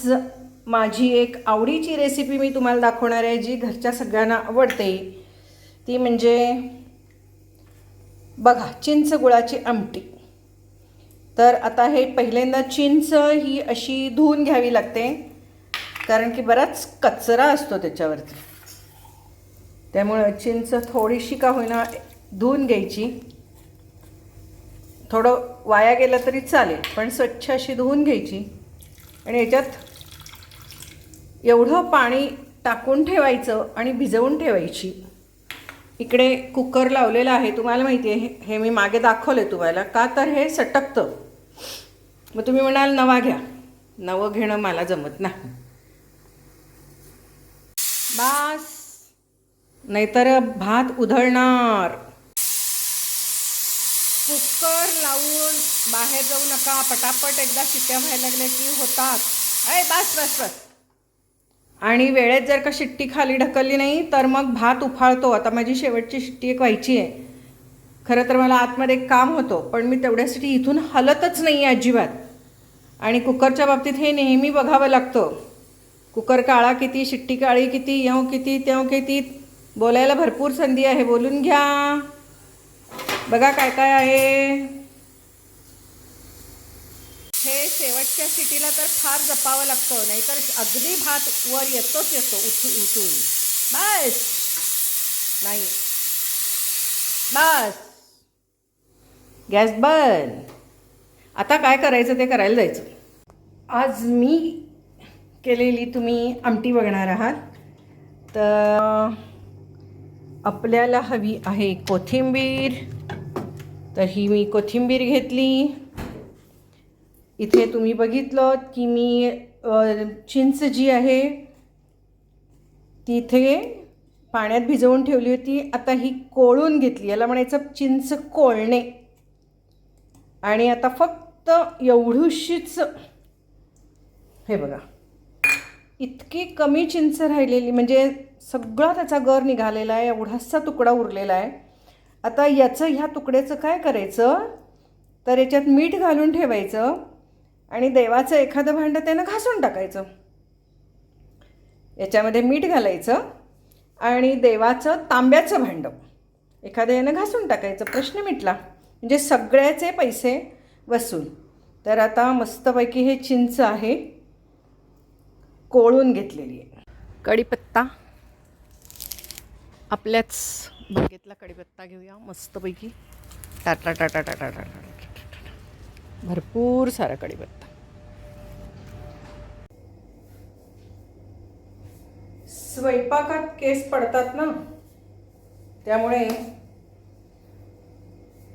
आज माझी एक आवडीची रेसिपी मी तुम्हाला दाखवणार आहे जी घरच्या सगळ्यांना आवडते. ती म्हणजे बघा चिंच गुळाची आमटी. तर आता हे पहिल्यांदा चिंच ही अशी धुवून घ्यावी लागते कारण की बराच कचरा असतो त्याच्यावरती. त्यामुळं चिंच थोडीशी का होईना धुवून घ्यायची. थोडं वाया गेलं तरी चालेल पण स्वच्छ अशी धुवून घ्यायची. आणि याच्यात एवढं पाणी टाकून ठेवायचं आणि भिजवून ठेवायची. इकडे कुकर लावलेला आहे तुम्हाला माहिती आहे हे मी मागे दाखवले तुम्हाला. का तर हे सटकतं. मग तुम्ही म्हणाल नवा घ्या. नवं घेणं मला जमत नाही. बास. नाहीतर भात उधळणार. कुकर लावून बाहेर जाऊ नका. पटापट एकदा शिट्या व्हायला लागल्या की होतात. अय बस बस बस. आणि वेळेत जर का शिट्टी खाली ढकलली नाही तर मग भात उफाळतो. आता माझी शेवटची शिट्टी एक व्हायची आहे. खरं तर मला आतमध्ये एक काम होतो पण मी तेवढ्यासाठी इथून हलतच नाही आहे अजिबात. आणि कुकरच्या बाबतीत हे नेहमी बघावं लागतं. कुकर काळा किती शिट्टी काळी किती येऊ किती तेव किती बोलायला भरपूर संधी आहे. बोलून घ्या. बघा काय काय आहे. हे शेवटच्या शिटीला तर फार जपावं लागतं नाहीतर अगदी भात वर येतोच येतो उठून उठून बस. नाही. बस. गॅस बंद. आता काय करायचं ते करायला जायचं. आज मी केलेली तुम्ही आमटी बघणार आहात. तर आपल्याला हवी आहे कोथिंबीर. तर ही मी कोथिंबीर घेतली. इथे तुम्ही बघितलं की मी चिंच जी आहे ती इथे पाण्यात भिजवून ठेवली होती. आता ही कोळून घेतली. याला म्हणायचं चिंच कोळणे. आणि आता फक्त एवढीशीच हे बघा इतकी कमी चिंच राहिलेली म्हणजे सगळा त्याचा गर निघालेला आहे एवढासा तुकडा उरलेला आहे. आता याचं ह्या तुकड्याचं काय करायचं? तर याच्यात मीठ घालून ठेवायचं. आणि देवाचं एखादं भांडं त्यानं घासून टाकायचं. याच्यामध्ये मीठ घालायचं आणि देवाचं तांब्याचं भांडं एखाद्या यानं घासून टाकायचं प्रश्न मिटला. म्हणजे सगळ्याचे पैसे वसूल. तर आता मस्तपैकी हे चिंच आहे. कोळून घेतलेली आहे. कढीपत्ता. आपल्याच बागेतला कढीपत्ता घेऊया. मस्तपैकी. टाटा टाटा टाटा टाटा टाटा. भरपूर सारा कढीपत्ता स्वयंपाकात केस पडतात ना त्यामुळे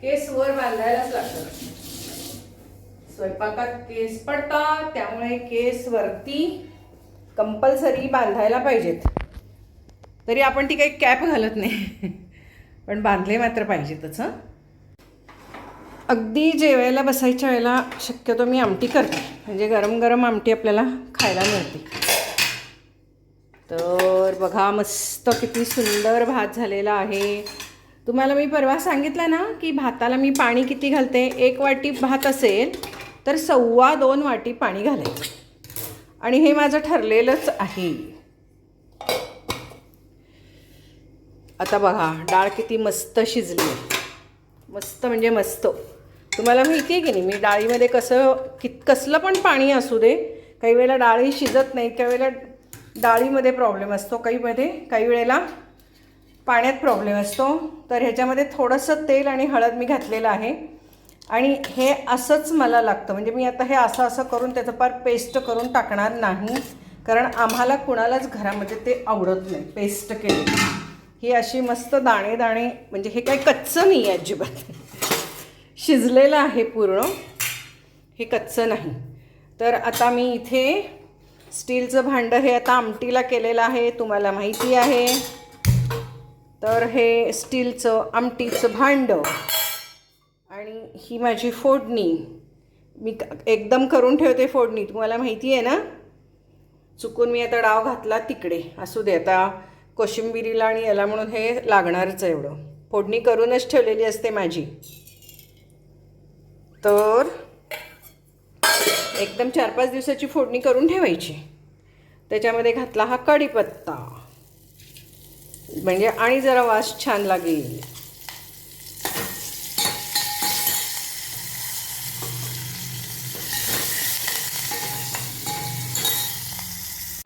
केस वर बांधायलाच लागतात स्वयंपाकात केस पडतात त्यामुळे केस वरती कंपल्सरी बांधायला पाहिजेत. तरी आपण ती काही कॅप घालत नाही. पण बांधले मात्र पाहिजेतच हां. अगदी जेवायला बसायच्या वेळेला शक्यतो मी आमटी करते. म्हणजे गरम गरम आमटी आपल्याला खायला मिळते. तर बघा मस्त किती सुंदर भात झालेला आहे. तुम्हाला मी परवा सांगितलं ना की भाताला मी पाणी किती घालते? एक वाटी भात असेल तर सव्वा दोन वाटी पाणी घालायचं. आणि हे माझं ठरलेलंच आहे. आता बघा डाळ किती मस्त शिजली आहे. मस्त म्हणजे मस्त. तुम्हाला माहिती आहे की नाही मी डाळीमध्ये कसं कित कसलं पण पाणी असू दे काही वेळेला डाळी शिजत नाही काही वेळेला डाळीमध्ये प्रॉब्लेम असतो काहीमध्ये काही वेळेला पाण्यात प्रॉब्लेम असतो. तर ह्याच्यामध्ये थोडंसं तेल आणि हळद मी घातलेलं आहे. आणि हे असंच मला लागतं म्हणजे मी आता हे असं असं करून त्याचं पार पेस्ट करून टाकणार नाही कारण आम्हाला कुणालाच घरामध्ये ते आवडत नाही पेस्ट केली ही अशी मस्त दाणे दाणे म्हणजे हे काही कच्चं नाही आहे अजिबात. शिजलेलं आहे पूर्ण. हे कच्चं नाही. तर आता मी इथे स्टीलचं भांडं हे आता आमटीला केलेलं आहे तुम्हाला माहिती आहे. तर हे स्टीलचं आमटीचं भांडं आणि ही माझी फोडणी. मी एकदम करून ठेवते फोडणी तुम्हाला माहिती आहे ना? चुकून मी आता डाव घातला तिकडे. असू दे आता कोशिंबिरीला आणि याला म्हणून हे लागणारच आहे एवढं. फोडणी करूनच ठेवलेली असते माझी. तर एकदम चार पाच दिवसाची फोडणी करून ठेवायची. त्याच्यामध्ये घातला हा कढीपत्ता. म्हणजे आणि जरा वास छान लागेल.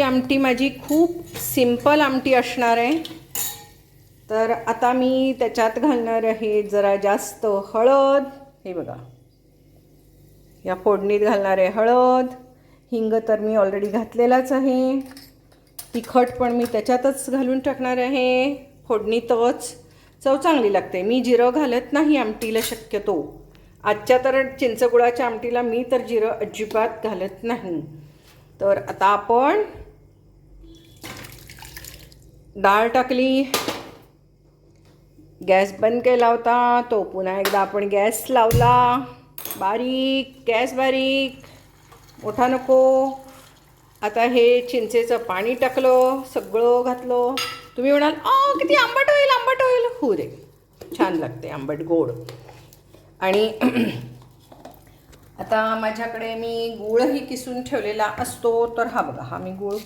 आमटी माझी खूप सिंपल आमटी असणार आहे. तर आता मी त्याच्यात घालणार आहे जरा जास्त हळद. हे बघा. या फोडणीत घालणार आहे हळद हिंग तर मी ऑलरेडी घातलेलाच आहे. तिखट पण मी त्याच्यातच घालून टाकणार आहे. फोडणीतच चव चांगली लागते. मी जिरं घालत नाही आमटीला शक्यतो. आजच्या तर चिंचगुळाच्या आमटीला मी तर जिरं अजिबात घालत नाही. तर आता आपण डाळ टाकली. गॅस बंद केला होता. तो पुन्हा एकदा आपण गॅस लावला. बारीक गॅस बारीक मोठा नको. आता हे चिंचेचं पाणी टाकलं सगळं घातलं. तुम्ही म्हणाल अ किती आंबट होईल आंबट होईल. होऊ दे छान लागते आंबट गोड. आणि आता माझ्याकडे मी गुळही किसून ठेवलेला असतो तर हा बघा हा मी गुळ.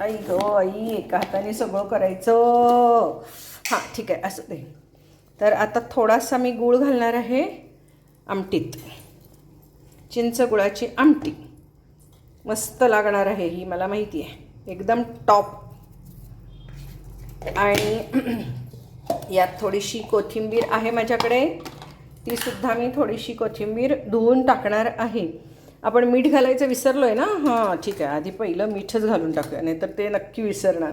आई ग आई एका हाताने सगळं करायचं. हां ठीक आहे असं दे. तर आता थोडासा मी गूळ घालणार आहे. आमटीत. चिंच गुळाची आमटी. मस्त लागणार आहे ही मला माहिती आहे. एकदम टॉप. आणि यात थोडीशी कोथिंबीर आहे माझ्याकडे. तीसुद्धा मी थोडीशी कोथिंबीर धुवून टाकणार आहे. आपण मीठ घालायचं विसरलो आहे ना? हां ठीक आहे. आधी पहिलं मीठच घालून टाकूया नाही तर ते नक्की विसरणार.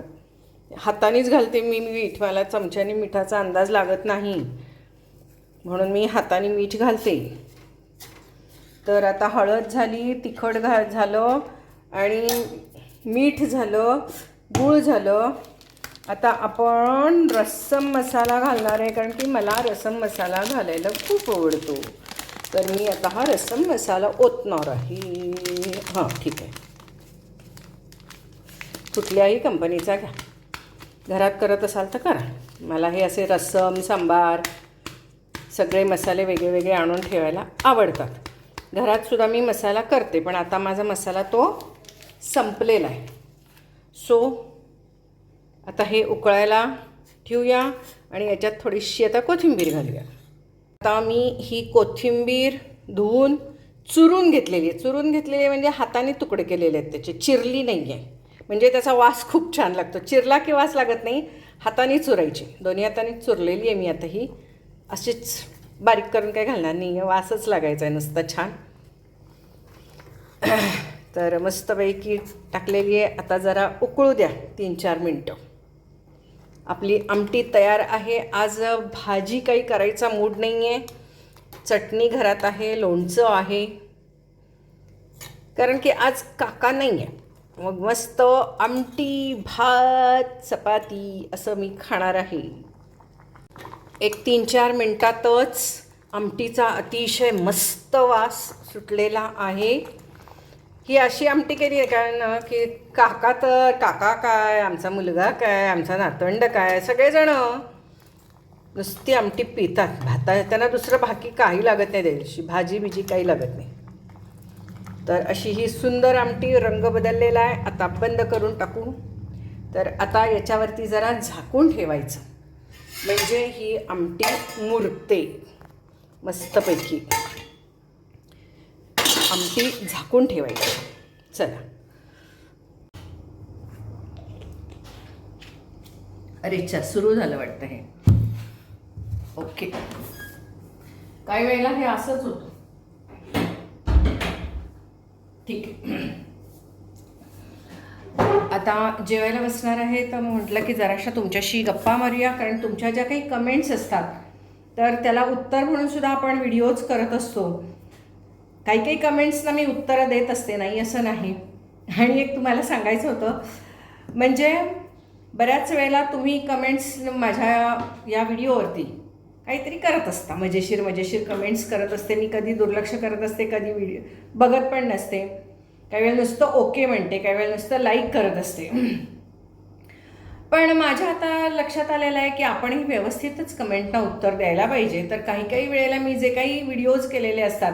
हातानेच घालते मी मीठ मला चमच्याने मिठाचा अंदाज लागत नाही. म्हणून मी हाताने मीठ घालते. तर आता हळद झाली तिखट घा झालं आणि मीठ झालं गूळ झालं. आता आपण रस्सम मसाला घालणार आहे कारण की मला रसम मसाला घालायला खूप आवडतो. तर मी आता हा रसम मसाला ओतणार आहे. हां ठीक आहे. कुठल्याही कंपनीचा घ्या. घरात करत असाल तर करा. मला हे असे रस्सम सांबार सगळे मसाले वेगळे वेगळे आणून ठेवायला आवडतात. घरातसुद्धा मी मसाला करते पण आता माझा मसाला तो संपलेला आहे. सो आता हे उकळायला ठेवूया आणि याच्यात थोडीशी आता कोथिंबीर घालूया. आता मी ही कोथिंबीर धुवून चुरून घेतलेली आहे. चुरून घेतलेली आहे म्हणजे हाताने तुकडे केलेले आहेत त्याचे. चिरली नाही आहे. म्हणजे त्याचा वास खूप छान लागतो. चिरला की वास लागत नाही. हाताने चुरायची. दोन्ही हाताने चुरलेली आहे मी आता ही. अशीच बारीक करून काय घालणार नाही. आहे वासच लागायचा आहे नुसता छान. तर मस्तपैकी टाकलेली आहे. आता जरा उकळू द्या तीन चार मिनटं. आपली आमटी तयार आहे. आज भाजी काही करायचा मूड नाही आहे चटणी घरात आहे लोणचं आहे. कारण की आज काका नाही आहे मग मस्त आमटी भात चपाती असं मी खाणार आहे. एक तीन चार मिनटातच आमटीचा अतिशय मस्त वास सुटलेला आहे. ही अशी आमटी केली आहे कारण की काका तर काका काय आमचा मुलगा काय आमचा नातवंड काय सगळेजण नुसती आमटी पितात. भाता त्यांना दुसरं बाकी काही लागत नाही द्यायची भाजी बिजी काही लागत नाही. तर अशी ही सुंदर आमटी रंग बदललेला आहे. आता बंद करून टाकू. तर आता याच्यावरती जरा झाकून ठेवायचं. म्हणजे ही आमटी मुरते. मस्तपैकी. आमटी झाकून ठेवायची. चला. अरे अच्छा सुरू झालं वाटतं हे. ओके. काही वेळेला हे असंच होतं. ठीक आहे. आता जेवायला बसणार आहे तर म्हटलं की जराशा तुमच्याशी गप्पा मारूया कारण तुमच्या ज्या काही कमेंट्स असतात तर त्याला उत्तर म्हणून सुद्धा आपण व्हिडिओज करत असतो. काही काही कमेंट्सना मी उत्तरं देत असते नाही असं नाही. आणि एक तुम्हाला सांगायचं होतं म्हणजे बऱ्याच वेळेला तुम्ही कमेंट्स माझ्या या व्हिडिओवरती काहीतरी करत असता. मजेशीर मजेशीर कमेंट्स करत असते. मी कधी दुर्लक्ष करत असते कधी व्हिडिओ बघत पण नसते. काही वेळेला नुसतं ओके म्हणते काही वेळेला नुसतं लाईक करत असते. पण माझ्या आता लक्षात आलेलं आहे की आपणही व्यवस्थितच कमेंटना उत्तर द्यायला पाहिजे. तर काही काही वेळेला मी जे काही व्हिडिओज केलेले असतात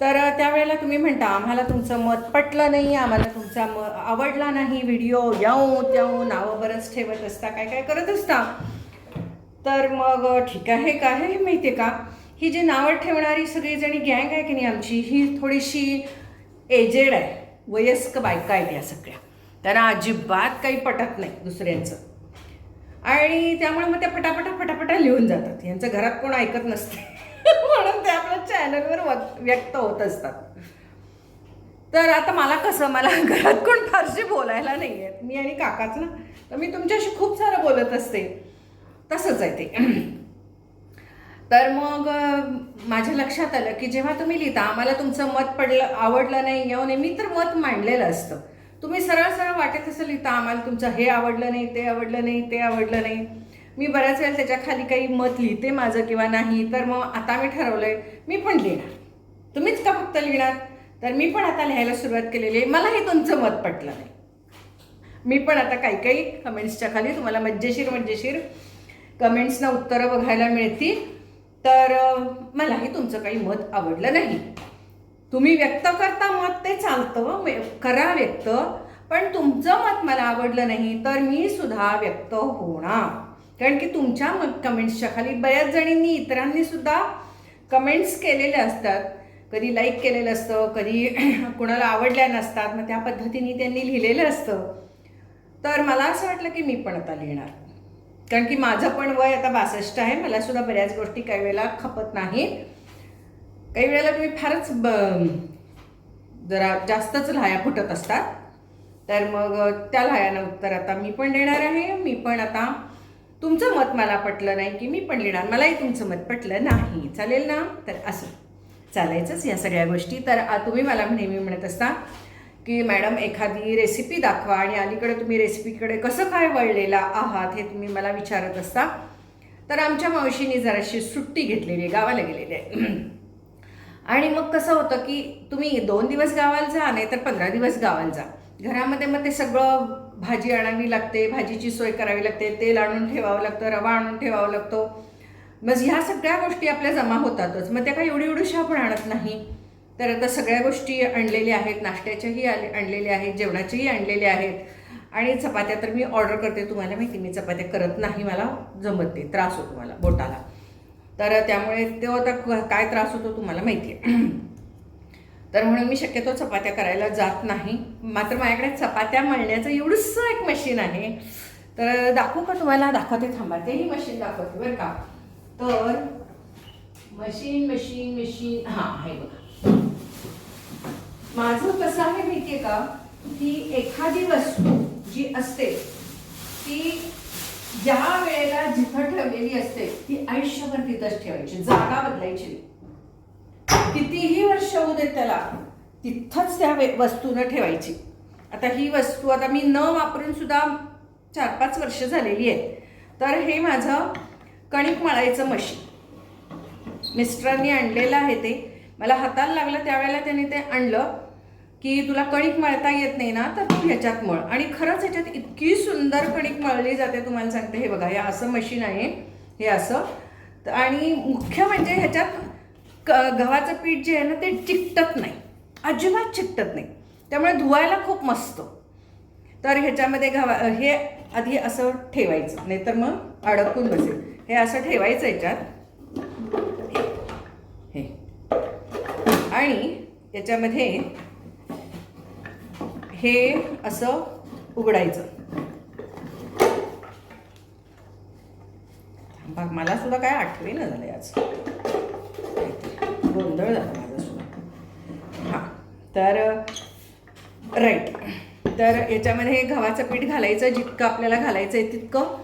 तर त्यावेळेला तुम्ही म्हणता आम्हाला तुमचं मत पटलं नाही आम्हाला तुमचा म आवडला नाही व्हिडिओ याऊ त्याऊ नावं बरंच ठेवत असता काय काय करत असता. तर मग ठीक आहे काय हे माहिती आहे का? ही जी नावं ठेवणारी सगळीजणी गँग आहे की नाही आमची ही थोडीशी एजेड आहे. वयस्क बायका आहेत या सगळ्या. त्यांना अजिबात काही पटत नाही दुसऱ्यांचं. आणि त्यामुळे मग त्या पटापटा पटापटा लिहून जातात. यांचं घरात कोण ऐकत नसते. म्हणून ते आपल्या चॅनलवर व्यक्त होत असतात. तर आता मला कसं मला घरात कोण फारशी बोलायला नाही आहेत मी आणि काकाच ना. तर मी तुमच्याशी खूप सारं बोलत असते. तसंच आहे ते. तर मग माझ्या लक्षात आलं की जेव्हा तुम्ही लिहिता आम्हाला तुमचं मत पडलं आवडलं नाही येऊ नये मी तर मत मांडलेलं असतं. तुम्ही सरळ सरळ वाटेत असं लिहिता आम्हाला तुमचं हे आवडलं नाही ते आवडलं नाही ते आवडलं नाही. मी बऱ्याच वेळेला त्याच्याखाली काही मत लिहिते माझं किंवा नाही तर मग आता मी ठरवलं आहे मी पण लिहिणार. तुम्हीच का फक्त लिहिणार? तर मी पण आता लिहायला सुरुवात केलेली आहे. मलाही तुमचं मत पटलं नाही. मी पण आता काही काही कमेंट्सच्या खाली तुम्हाला मज्जेशीर मज्जेशीर कमेंट्सना उत्तरं बघायला मिळतील. तर मलाही तुमचं काही मत आवडलं नाही. तुम्ही व्यक्त करता मत ते चालतं करा व्यक्त पण तुमचं मत मला आवडलं नाही तर मी सुद्धा व्यक्त होणार. कारण की तुमच्या मत कमेंट्सच्या खाली बऱ्याच जणींनी इतरांनी सुद्धा कमेंट्स केलेले असतात. कधी लाईक केलेलं असतं कधी कुणाला आवडल्या नसतात मग त्या पद्धतीने त्यांनी लिहिलेलं असतं. तर मला असं वाटलं की मी पण आता लिहिणार. कारण की माझं पण वय आता बासष्ट आहे मला सुद्धा बऱ्याच गोष्टी काही वेळेला खपत नाही. काही वेळेला तुम्ही फारच ब जरा जास्तच लाया फुटत असतात. तर मग त्या लायानं उत्तर आता मी पण देणार आहे मी पण आता तुमचं मत मला पटलं नाही की मी पण लिहिणार. मलाही तुमचं मत पटलं नाही. चालेल ना? तर असं. चालायचंच या सगळ्या गोष्टी. तर तुम्ही मला नेहमी म्हणत असता की मॅडम एखादी रेसिपी दाखवा आणि अलीकडे तुम्ही रेसिपीकडे कसं काय वळलेला आहात हे तुम्ही मला विचारत असता. तर आमच्या मावशीने जराशी सुट्टी घेतलेली आहे गावाला गेलेली आहे. आणि मग कसं होतं की तुम्ही दोन दिवस गावाला जा नाही तर पंधरा दिवस गावाला जा. घरामध्ये मग ते सगळं भाजी आणावी लागते भाजीची सोय करावी लागते तेल आणून ठेवावं लागतं रवा आणून ठेवावं लागतो. मग ह्या सगळ्या गोष्टी आपल्या जमा होतातच. मग त्या काही एवढी एवढीशा आपण आणत नाही. तर आता सगळ्या गोष्टी आणलेल्या आहेत नाश्त्याच्याही आले आणलेल्या आहेत जेवणाच्याही आणलेल्या आहेत. आणि चपात्या तर मी ऑर्डर करते तुम्हाला माहिती मी चपात्या करत नाही मला जमत नाही त्रास होतो मला बोटाला. तर त्यामुळे तो आता काय त्रास होतो तुम्हाला माहिती आहे. तर म्हणून मी शक्यतो चपात्या करायला जात नाही. मात्र माझ्याकडे चपात्या मळण्याचं एवढंसं एक मशीन आहे. तर दाखवू का तुम्हाला? दाखवते थांबा. तेही मशीन दाखवते बरं का. तर मशीन मशीन मशीन हां आहे बघा. माझं कसं आहे माहितीये का? की एखादी वस्तू जी असते ती ज्या वेळेला जिथं ठेवलेली असते ती आयुष्यभर तिथंच ठेवायची जागा बदलायची कितीही वर्ष होऊ देत त्याला तिथंच त्या वस्तूनं ठेवायची. आता ही वस्तू आता मी न वापरून सुद्धा चार पाच वर्ष झालेली आहे तर हे माझं कणिक मळायचं मशीन. मिस्टरांनी आणलेलं आहे ते. मला हाताला लागलं त्यावेळेला त्याने ते आणलं. की तुला कणिक मळता येत नाही ना तर तू ह्याच्यात मळ. आणि खरंच ह्याच्यात इतकी सुंदर कणिक मळली जाते तुम्हाला सांगते. हे बघा हे असं मशीन आहे. हे असं. आणि मुख्य म्हणजे ह्याच्यात क गव्हाचं पीठ जे आहे ना ते चिकटत नाही. अजिबात चिकटत नाही. त्यामुळे धुवायला खूप मस्त. तर ह्याच्यामध्ये गव्हा हे आधी असं ठेवायचं. नाहीतर मग अडकून बसेल. हे असं ठेवायचं ह्याच्यात. हे. आणि याच्यामध्ये हे असं उघडायचं. बघ मला सुद्धा काय आठवे ना झालं आज. गोंधळ झाला माझा सुद्धा. हां तर राईट तर याच्यामध्ये गव्हाचं पीठ घालायचं जितकं आपल्याला घालायचं आहे तितकं.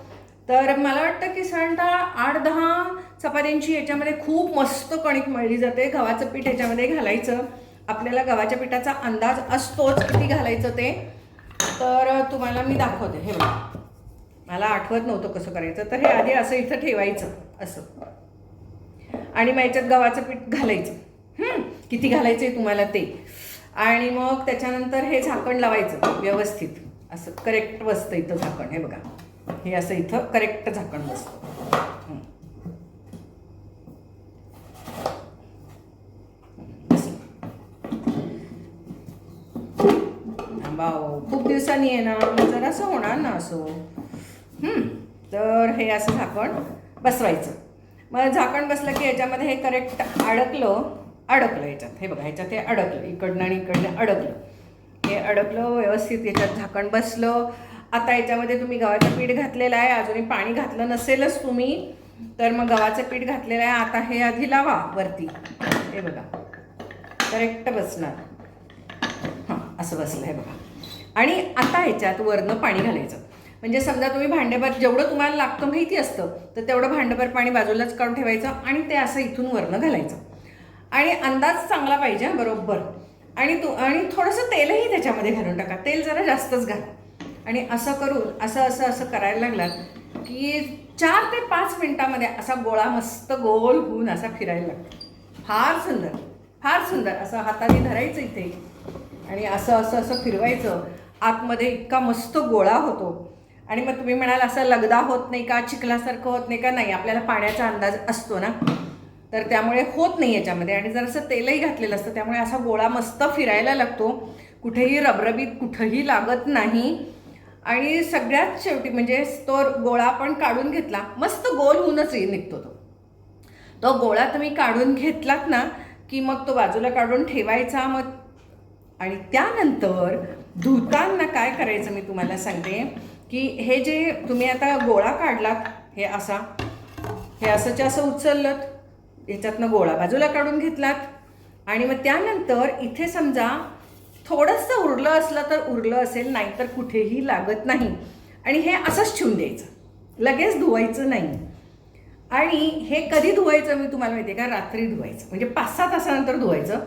तर मला वाटतं की साधारणतः आठ दहा चपात्यांची याच्यामध्ये खूप मस्त कणिक मळली जाते. गव्हाचं पीठ याच्यामध्ये घालायचं. आपल्याला गव्हाच्या पिठाचा अंदाज असतोच किती घालायचं ते. तर तुम्हाला मी दाखवते हे बघा. मला आठवत नव्हतं कसं करायचं तर हे आधी असं इथं ठेवायचं असं. आणि मग याच्यात गव्हाचं पीठ घालायचं. किती घालायचं आहे तुम्हाला ते. आणि मग त्याच्यानंतर हे झाकण लावायचं व्यवस्थित. असं करेक्ट बसतं इथं झाकण हे बघा. हे असं इथं करेक्ट झाकण बसतं. भाऊ खूप दिवसांनी आहे ना मग जरासं होणार ना असो. तर हे असं झाकण बसवायचं. मग झाकण बसलं की याच्यामध्ये हे करेक्ट अडकलं अडकलं याच्यात. हे बघा ह्याच्यात हे अडकलं इकडनं आणि इकडनं अडकलं. हे अडकलं व्यवस्थित याच्यात झाकण बसलं. आता याच्यामध्ये तुम्ही गव्हाचं पीठ घातलेलं आहे अजूनही पाणी घातलं नसेलच तुम्ही तर मग गव्हाचं पीठ घातलेलं आहे आता हे आधी लावा वरती. हे बघा करेक्ट बसणार. हां असं बसलं आहे बघा. आणि आता ह्याच्यात वरनं पाणी घालायचं. म्हणजे समजा तुम्ही भांडेभर जेवढं तुम्हाला लागतं माहिती असतं तर तेवढं भांडेभर पाणी बाजूलाच काढून ठेवायचं आणि ते असं इथून वरनं घालायचं. आणि अंदाज चांगला पाहिजे बरोबर. आणि तू आणि थोडंसं तेलही त्याच्यामध्ये घालून टाका. तेल जरा जास्तच घाला. आणि असं करून असं असं असं करायला लागलात की चार ते पाच मिनटामध्ये असा गोळा मस्त गोल होऊन असा फिरायला लागतो. फार सुंदर. फार सुंदर. असं हाताने धरायचं इथे. आणि असं असं असं फिरवायचं. आतमध्ये इतका मस्त गोळा होतो. आणि मग तुम्ही म्हणाल असं लगदा होत नाही का? चिखलासारखं होत नाही का? नाही आपल्याला पाण्याचा अंदाज असतो ना. तर त्यामुळे होत नाही याच्यामध्ये. आणि जरासं तेलही घातलेलं असतं त्यामुळे असा गोळा मस्त फिरायला लागतो. कुठेही रबरबीत कुठंही लागत नाही. आणि सगळ्यात शेवटी म्हणजे तो गोळा पण काढून घेतला मस्त गोल होऊनच निघतो तो. तो गोळा तुम्ही काढून घेतलात ना की मग तो बाजूला काढून ठेवायचा मग. आणि त्यानंतर धुताना काय करायचं मी तुम्हाला सांगते की हे जे तुम्ही आता गोळा काढलात हे असा हे असंच्या असं उचललं ह्याच्यातनं गोळा बाजूला काढून घेतलात. आणि मग त्यानंतर इथे समजा थोडंसं उरलं असलं तर उरलं असेल नाही तर कुठेही लागत नाही. आणि हे असंच ठेवून द्यायचं. लगेच धुवायचं नाही. आणि हे कधी धुवायचं मी तुम्हाला माहिती आहे का? रात्री धुवायचं. म्हणजे पाच सहा तासानंतर धुवायचं.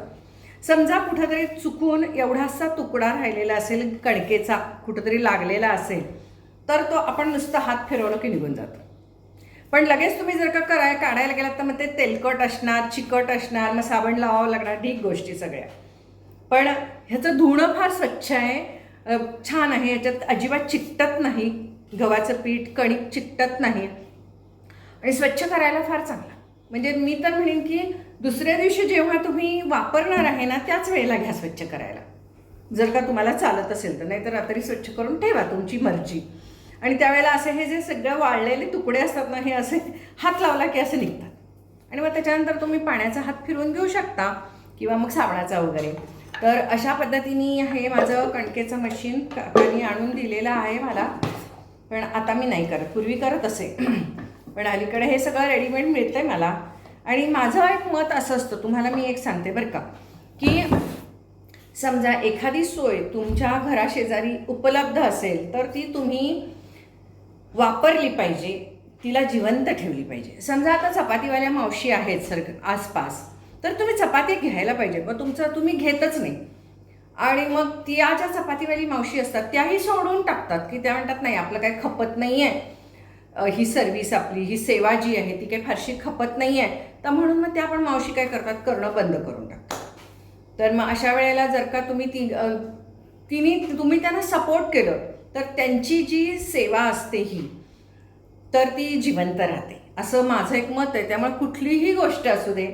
समजा कुठंतरी चुकून एवढासा तुकडा राहिलेला असेल कणकेचा कुठंतरी लागलेला असेल तर तो आपण नुसतं हात फिरवलं की निघून जातो. पण लगेच तुम्ही जर का कराय काढायला गेलात तर मग ते तेलकट असणार चिकट असणार मग साबण लावावं लागणार ठीक गोष्टी सगळ्या. पण ह्याचं धुणं फार स्वच्छ आहे छान आहे ह्याच्यात अजिबात चिकटत नाही गव्हाचं पीठ कणिक चिकटत नाही. आणि स्वच्छ करायला फार चांगलं. म्हणजे मी तर म्हणेन की दुसऱ्या दिवशी जेव्हा तुम्ही वापरणार आहे ना त्याच वेळेला घ्या स्वच्छ करायला. जर का तुम्हाला चालत असेल तर नाहीतर रात्री स्वच्छ करून ठेवा तुमची मर्जी. आणि त्यावेळेला असे हे जे सगळं वाळलेले तुकडे असतात ना हे असे हात लावला की असे निघतात. आणि मग त्याच्यानंतर तुम्ही पाण्याचा हात फिरवून घेऊ शकता किंवा मग साबणाचा वगैरे. तर अशा पद्धतीने हे माझं कणकेचं मशीन काकांनी आणून दिलेलं आहे मला. पण आता मी नाही करत. पूर्वी करत असे. पण अलीकडे हे सगळं रेडीमेड मिळतं आहे मला. आणि माझं एक मत असं असतं तुम्हाला मी एक सांगते बरं का की समजा एखादी सोय तुमच्या घराशेजारी उपलब्ध असेल तर ती तुम्ही वापरली पाहिजे तिला जिवंत ठेवली पाहिजे. समजा आता चपातीवाल्या मावशी आहेत सर आसपास तर तुम्ही चपाती घ्यायला पाहिजे मग तुमचं तुम्ही घेतच नाही. आणि मग त्या ज्या चपातीवाली मावशी असतात त्याही सोडून टाकतात की त्या म्हणतात नाही आपलं काही खपत नाही आहे ही सर्विस आपली ही सेवा जी आहे ती काही फारशी खपत नाही आहे तर म्हणून मग त्या पण मावशी काय करतात? करणं बंद करून टाकतात. तर मग अशा वेळेला जर का तुम्ही ती तिने तुम्ही त्यांना सपोर्ट केलं तर त्यांची जी सेवा असते ही तर ती जिवंत राहते. असं माझं एक मत आहे. त्यामुळे कुठलीही गोष्ट असू दे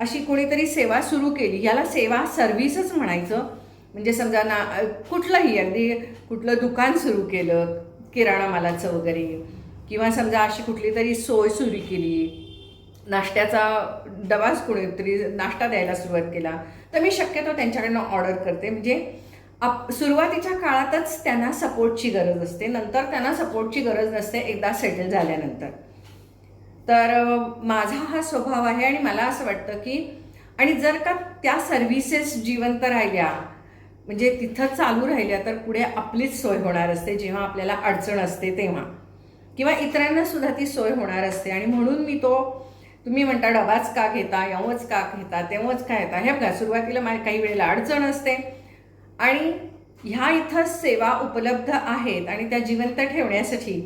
अशी कोणीतरी सेवा सुरू केली. याला सेवा सर्व्हिसच म्हणायचं. म्हणजे समजा ना कुठलंही अगदी कुठलं दुकान सुरू केलं किराणा मालाचं वगैरे किंवा समजा अशी कुठली तरी सोय सुरू केली नाश्त्याचा डबाच कुणीतरी नाश्ता द्यायला सुरुवात केला. तर मी शक्यतो त्यांच्याकडनं ऑर्डर करते. म्हणजे आप सुरुवातीच्या काळातच त्यांना सपोर्टची गरज असते. नंतर त्यांना सपोर्टची गरज नसते एकदा सेटल झाल्यानंतर. तर माझा हा स्वभाव आहे आणि मला असं वाटतं की आणि जर का त्या सर्व्हिसेस जिवंत राहिल्या म्हणजे तिथं चालू राहिल्या तर पुढे आपलीच सोय होणार असते. जेव्हा आपल्याला अडचण असते तेव्हा. किंवा इतरांना सुद्धा ती सोय होणार असते. आणि म्हणून मी तो तुम्ही म्हणता डबाच का घेता एवढंच का घेता तेव्हाच का येता हे बघा सुरुवातीला मा काही वेळेला अडचण असते. आणि ह्या इथं सेवा उपलब्ध आहेत आणि त्या जिवंत ठेवण्यासाठी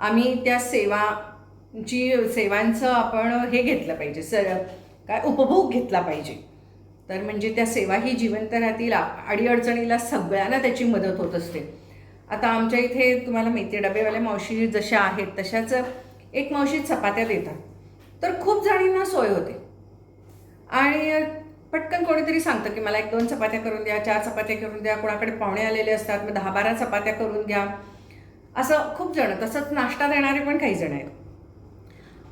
आम्ही त्या सेवाची सेवांचं आपण हे घेतलं पाहिजे सर काय उपभोग घेतला पाहिजे. तर म्हणजे त्या सेवाही जिवंत राहतील अडीअडचणीला सगळ्यांना त्याची मदत होत असते. आता आमच्या इथे तुम्हाला माहिती आहे डबेवाल्या मावशी जशा आहेत तशाच एक मावशी चपात्या देतात. तर खूप जणींना सोय होते. आणि पटकन कोणीतरी सांगतं की मला एक दोन चपात्या करून द्या चार चपात्या करून द्या कोणाकडे पाहुणे आलेले असतात मग दहा बारा चपात्या करून द्या असं खूप जण तसंच नाश्ता देणारे पण काही जण आहेत.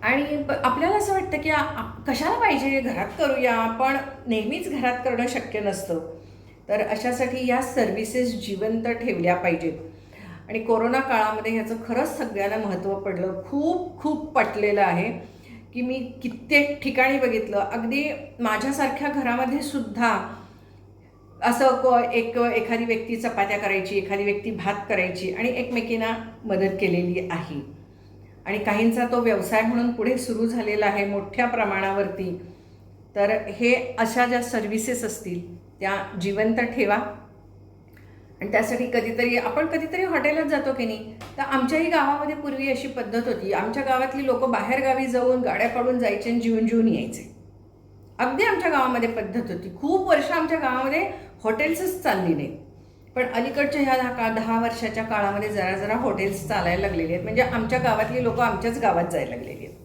आणि आपल्याला असं वाटतं की कशाला पाहिजे घरात करूया पण नेहमीच घरात करणं शक्य नसतं. तर अशासाठी या सर्व्हिसेस जिवंत ठेवल्या पाहिजेत. आणि कोरोना काळामध्ये ह्याचं खरंच सगळ्यांना महत्त्व पडलं खूप खूप पटलेलं आहे. की मी कित्येक ठिकाणी बघितलं. अगदी माझ्यासारख्या घरामध्ये सुद्धा असं को एक एखादी व्यक्ती चपात्या करायची एखादी व्यक्ती भात करायची आणि एकमेकींना मदत केलेली आहे. आणि काहींचा तो व्यवसाय म्हणून पुढे सुरू झालेला आहे मोठ्या प्रमाणावरती. तर हे अशा ज्या सर्व्हिसेस असतील त्या जिवंत ठेवा. आणि त्यासाठी कधीतरी आपण कधीतरी हॉटेलात जातो की नाही? तर आमच्याही गावामध्ये पूर्वी अशी पद्धत होती. आमच्या गावातली लोक बाहेरगावी जाऊन गाड्या काढून जायचे आणि जीवन जीवन यायचे. अगदी आमच्या गावामध्ये पद्धत होती. खूप वर्ष आमच्या गावामध्ये हॉटेल्सच चालली नाही पण अलीकडच्या ह्या दहा का दहा वर्षाच्या काळामध्ये जरा जरा हॉटेल्स चालायला लागलेली आहेत. म्हणजे आमच्या गावातली लोक आमच्याच गावात जायला लागलेली आहेत.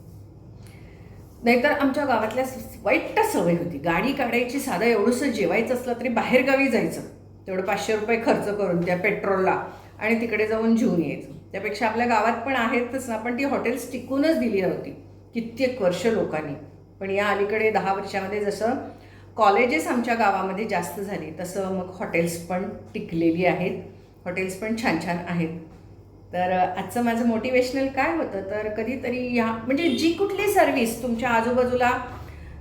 नाहीतर आमच्या गावातल्या वाईट सवय होती. गाडी काढायची साधं एवढंसं जेवायचं असलं तरी बाहेरगावी जायचं. तेवढं पाचशे रुपये खर्च करून त्या पेट्रोलला आणि तिकडे जाऊन घेऊन यायचं. त्यापेक्षा आपल्या गावात पण आहेतच ना पण ती हॉटेल्स टिकूनच दिली नव्हती. कित्येक वर्ष लोकांनी. पण या अलीकडे दहा वर्षामध्ये जसं कॉलेजेस आमच्या गावामध्ये जास्त झाली तसं मग हॉटेल्स पण टिकलेली आहेत. हॉटेल्स पण छान छान आहेत. तर आजचं माझं मोटिवेशनल काय होतं? तर कधीतरी ह्या म्हणजे जी कुठली सर्व्हिस तुमच्या आजूबाजूला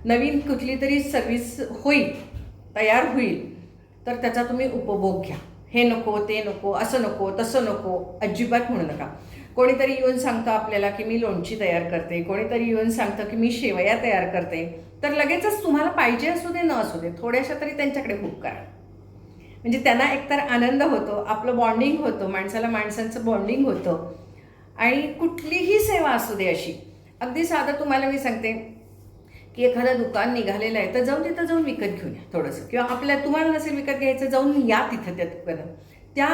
नवीन कुठली तरी सर्व्हिस होईल तयार होईल तर त्याचा तुम्ही उपभोग घ्या. हे नको ते नको असं नको तसं नको अजिबात म्हणू नका. कोणीतरी येऊन सांगतं आपल्याला की मी लोणची तयार करते. कोणीतरी येऊन सांगतं की मी शेवया तयार करते. तर लगेचच तुम्हाला पाहिजे असू दे न असू दे थोड्याशा तरी त्यांच्याकडे बुक करा. म्हणजे त्यांना एकतर आनंद होतो आपलं बॉन्डिंग होतं माणसाला माणसांचं बॉन्डिंग होतं. आणि कुठलीही सेवा असू दे अशी. अगदी साधं तुम्हाला मी सांगते की एखादं दुकान निघालेलं आहे तर जाऊन तिथं जाऊन विकत घेऊन या थोडंसं. किंवा आपल्या तुम्हाला नसेल विकत घ्यायचं जाऊन या तिथं त्या दुकानात. त्या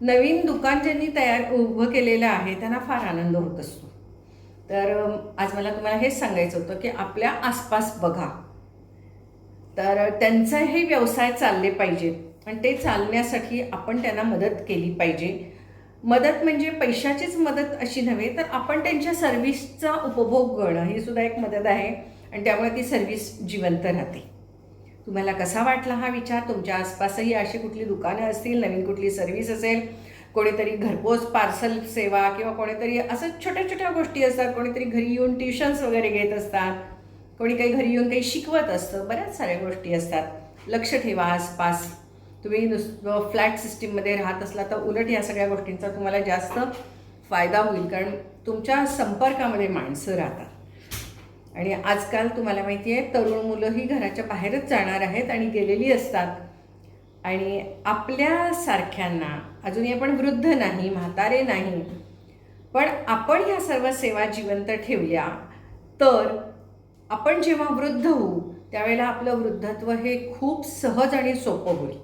नवीन दुकान ज्यांनी तयार उभं केलेलं आहे त्यांना फार आनंद होत असतो. तर आज मला तुम्हाला हेच सांगायचं होतं की आपल्या आसपास बघा. तर त्यांचाही व्यवसाय चालले पाहिजे. आणि ते चालण्यासाठी आपण त्यांना मदत केली पाहिजे. मदत म्हणजे पैशाचीच मदत अशी नव्हे तर आपण त्यांच्या सर्व्हिसचा उपभोग घेणं ही सुद्धा एक मदत आहे. आणि त्यामुळे ती सर्व्हिस जिवंत राहते. तुम्हाला कसा वाटला हा विचार? तुमच्या आसपासही अशी कुठली दुकानं असतील नवीन कुठली सर्व्हिस असेल कोणीतरी घरपोच पार्सल सेवा किंवा कोणीतरी असं छोट्या छोट्या गोष्टी असतात कोणीतरी घरी येऊन ट्युशन्स वगैरे घेत असतात कोणी काही घरी येऊन काही शिकवत असतं बऱ्याच साऱ्या गोष्टी असतात. लक्ष ठेवा आसपास. तुम्ही नुसतं फ्लॅट सिस्टीममध्ये राहत असला तर उलट या सगळ्या गोष्टींचा तुम्हाला जास्त फायदा होईल कारण तुमच्या संपर्कामध्ये माणसं राहतात. आणि आजकाल तुम्हाला माहिती आहे तरुण मुलंही घराच्या बाहेरच जाणार आहेत आणि गेलेली असतात. आणि आपल्यासारख्यांना अजूनही आपण वृद्ध नाही म्हातारे नाही पण आपण ह्या सर्व सेवा जिवंत ठेवल्या तर आपण जेव्हा वृद्ध होऊ त्यावेळेला आपलं वृद्धत्व हे खूप सहज आणि सोपं होईल.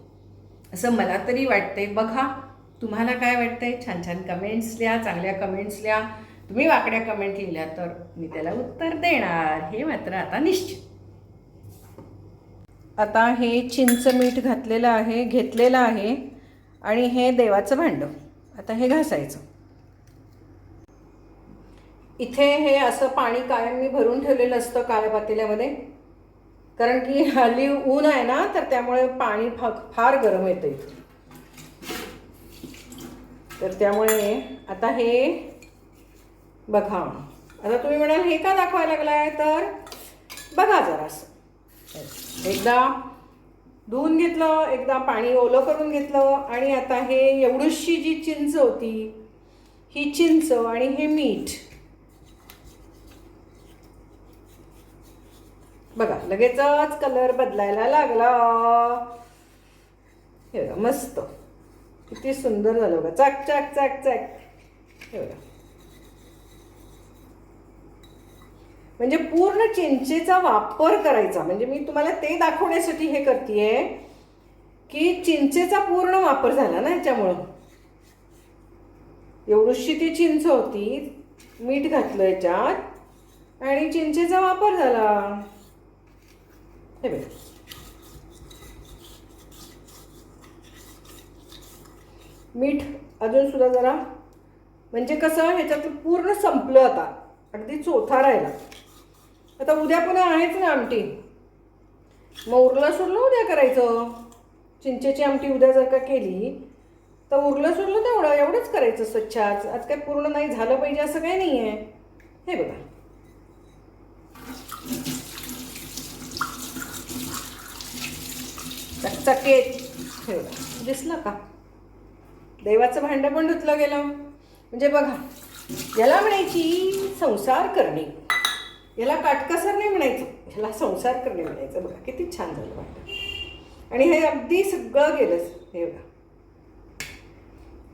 असं मला तरी वाटतंय. बघा तुम्हाला काय वाटतंय? छान छान कमेंट्स लिहा चांगल्या कमेंट्स लिहा. तुम्ही वाकड्या कमेंट लिहिल्या तर मी त्याला उत्तर देणार. हे मात्र आता निश्चित. आता हे चिंच मीठ घातलेलं आहे घेतलेलं आहे आणि हे देवाचं भांडं. आता हे घासायचं. इथे हे असं पाणी कायम मी भरून ठेवलेलं असतं काळ्या पातेल्यामध्ये. कारण की हल्ली ऊन आहे ना तर त्यामुळे पाणी फा फार गरम येतं इथे तर त्यामुळे आता हे बघा. आता तुम्ही म्हणाल हे का दाखवायला लागलाय? तर बघा जरासं. एकदा धुवून घेतलं एकदा पाणी ओलं करून घेतलं आणि आता हे एवढीशी जी चिंच होती ही चिंच आणि हे मीठ. बघा लगेचच कलर बदलायला लागला. हे बघा मस्त. किती सुंदर झालं बघा. चाक चाक चाक चाक. हे बघा. म्हणजे पूर्ण चिंचेचा वापर करायचा. म्हणजे मी तुम्हाला ते दाखवण्यासाठी हे करते की चिंचेचा पूर्ण वापर झाला ना याच्यामुळं. एवढीशी ती चिंच होती मीठ घातलं याच्यात आणि चिंचेचा वापर झाला. हे मीठ अजून सुद्धा जरा म्हणजे कसं ह्याच्यात पूर्ण संपलं आता. अगदी चोथा राहिला. आता उद्या पुन्हा आहेच ना आमटी. मग उरलं सुरलं उद्या करायचं. चिंचेची आमटी उद्या जर का केली तर उरलं सुरलं तेवढं एवढंच करायचं स्वच्छ आज. आज काय पूर्ण नाही झालं पाहिजे असं काही नाही आहे हे बघा. चकचकेत. हे बघा. दिसलं का? देवाचं भांडं पण धुतलं गेलं. म्हणजे बघा याला म्हणायची संसार करणे. याला काटकसर नाही म्हणायचं. ह्याला संसार करणे म्हणायचं. बघा किती छान झालं वाटतं. आणि हे अगदी सगळं गेलंच. हे बघा.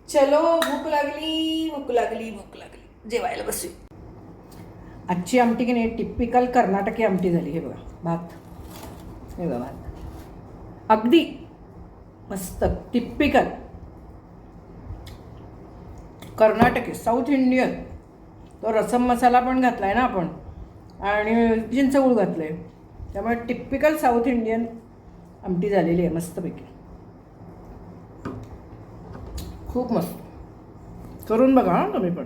चलो भूक लागली भूक लागली भूक लागली. जेवायला बसू. आजची आमटी की नाही टिपिकल कर्नाटकी आमटी झाली. हे बघा भात. हे बघा भात. अगदी मस्त टिपिकल. कर्नाटकी साऊथ इंडियन. तो रसम मसाला पण घातला आहे ना आपण. आणि चिंचगूळ घातलं आहे त्यामुळे टिपिकल साऊथ इंडियन आमटी झालेली आहे मस्तपैकी. खूप मस्त. करून बघा हां तुम्ही पण.